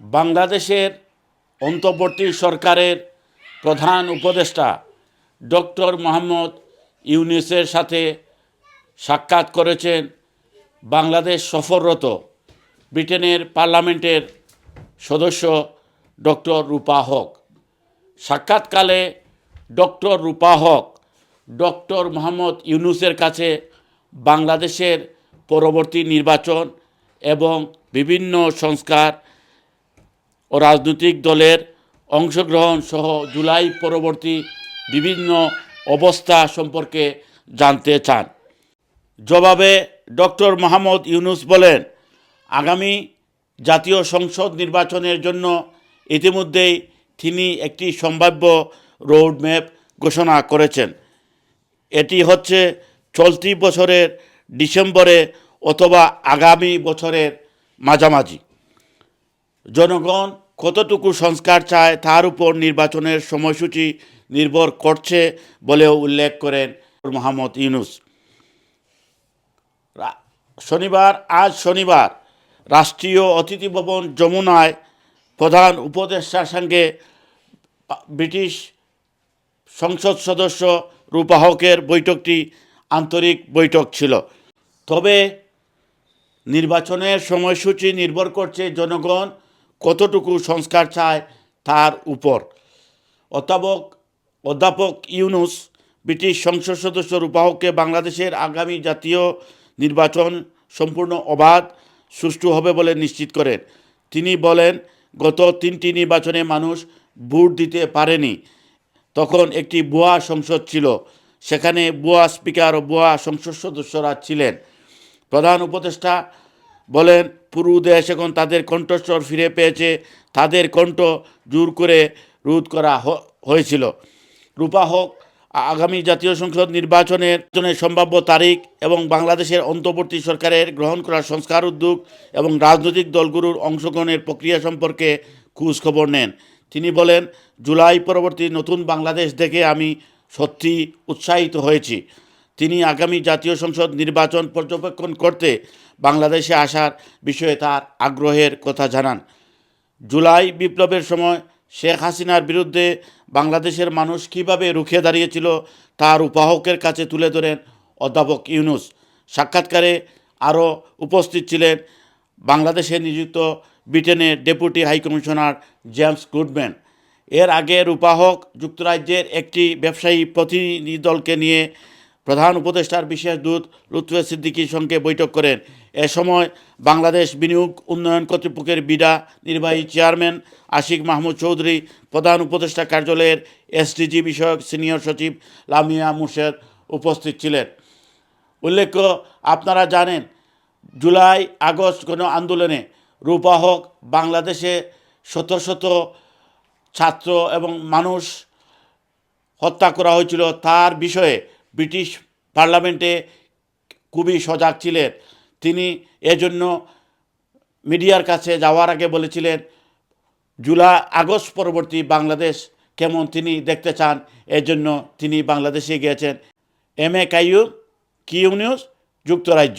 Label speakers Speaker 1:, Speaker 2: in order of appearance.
Speaker 1: বাংলাদেশের অন্তর্বর্তী সরকারের প্রধান উপদেষ্টা ডক্টর মোহাম্মদ ইউনিসের সাথে সাক্ষাৎ করেছেন বাংলাদেশ সফররত ব্রিটেনের পার্লামেন্টের সদস্য ডক্টর রূপা হক। সাক্ষাৎকালে ডক্টর রূপা হক ডক্টর মোহাম্মদ ইউনুসের কাছে বাংলাদেশের পরবর্তী নির্বাচন এবং বিভিন্ন সংস্কার ও রাজনৈতিক দলের অংশগ্রহণ সহ জুলাই পরবর্তী বিভিন্ন অবস্থা সম্পর্কে জানতে চান। জবাবে ডক্টর মোহাম্মদ ইউনুস বলেন, আগামী জাতীয় সংসদ নির্বাচনের জন্য ইতিমধ্যেই তিনি একটি সম্ভাব্য রোডম্যাপ ঘোষণা করেছেন। এটি হচ্ছে চলতি বছরের ডিসেম্বরে অথবা আগামী বছরের মাঝামাঝি। জনগণ কতটুকু সংস্কার চায় তার উপর নির্বাচনের সময়সূচি নির্ভর করছে বলেও উল্লেখ করেন মোহাম্মদ ইউনুস। শনিবার, আজ শনিবার রাষ্ট্রীয় অতিথি ভবন যমুনায় প্রধান উপদেষ্টার সঙ্গে ব্রিটিশ সংসদ সদস্য রূপাহকের বৈঠকটি আন্তরিক বৈঠক ছিল। তবে নির্বাচনের সময়সূচি নির্ভর করছে জনগণ কতটুকু সংস্কার চায় তার উপর। অধ্যাপক অধ্যাপক ইউনুস ব্রিটিশ সংসদ সদস্য রূপাহককে বাংলাদেশের আগামী জাতীয় নির্বাচন সম্পূর্ণ অবাধ, সুষ্ঠু হবে বলে নিশ্চিত করেন। তিনি বলেন, গত তিনটি নির্বাচনে মানুষ ভোট দিতে পারেনি। তখন একটি ভুয়া সংসদ ছিল। সেখানে ভুয়া স্পিকার ও ভুয়া সংসদ সদস্যরা ছিলেন। প্রধান উপদেষ্টা বলেন পুরো দেশ এখন তাদের কণ্ঠস্বর ফিরে পেয়েছে, তাদের কণ্ঠ জোর করে রোধ করা হয়েছিল। রূপা হোক আগামী জাতীয় সংসদ নির্বাচনের জন্য সম্ভাব্য তারিখ এবং বাংলাদেশের অন্তর্বর্তী সরকারের গ্রহণ করা সংস্কার উদ্যোগ এবং রাজনৈতিক দলগুলোর অংশগ্রহণের প্রক্রিয়া সম্পর্কে খোঁজ খবর নেন। তিনি বলেন, জুলাই পরবর্তী নতুন বাংলাদেশ দেখে আমি সত্যি উৎসাহিত হয়েছি। তিনি আগামী জাতীয় সংসদ নির্বাচন পর্যবেক্ষণ করতে বাংলাদেশে আসার বিষয়ে তার আগ্রহের কথা জানান। জুলাই বিপ্লবের সময় শেখ হাসিনার বিরুদ্ধে বাংলাদেশের মানুষ কীভাবে রুখে দাঁড়িয়েছিল তার উপাহকের কাছে তুলে ধরেন অধ্যাপক ইউনুস। সাক্ষাৎকারে আরও উপস্থিত ছিলেন বাংলাদেশে নিযুক্ত ব্রিটেনের ডেপুটি হাইকমিশনার জেমস গুডম্যান। এর আগে রূপাহক যুক্তরাজ্যের একটি ব্যবসায়ী প্রতিনিধি দলকে নিয়ে প্রধান উপদেষ্টার বিশেষ দূত লুৎফে সিদ্দিকির সঙ্গে বৈঠক করেন। এ সময় বাংলাদেশ বিনিয়োগ উন্নয়ন কর্তৃপক্ষের বিডা নির্বাহী চেয়ারম্যান আশিক মাহমুদ চৌধুরী, প্রধান উপদেষ্টা কার্যালয়ের এসডিজি বিষয়ক সিনিয়র সচিব লামিয়া মুর্শেদ উপস্থিত ছিলেন। উল্লেখ্য, আপনারা জানেন, জুলাই, আগস্ট গণ আন্দোলনে রূপা রূপাহক বাংলাদেশে শত শত ছাত্র এবং মানুষ হত্যা করা হয়েছিল। তার বিষয়ে ব্রিটিশ পার্লামেন্টে খুবই সজাগ ছিলেন। তিনি এজন্য মিডিয়ার কাছে যাওয়ার আগে বলেছিলেন, জুলাই, আগস্ট পরবর্তী বাংলাদেশ কেমন তিনি দেখতে চান? এজন্য তিনি বাংলাদেশে গিয়েছেন। এম এ কাইউ কিউ নিউজ, যুক্তরাজ্য।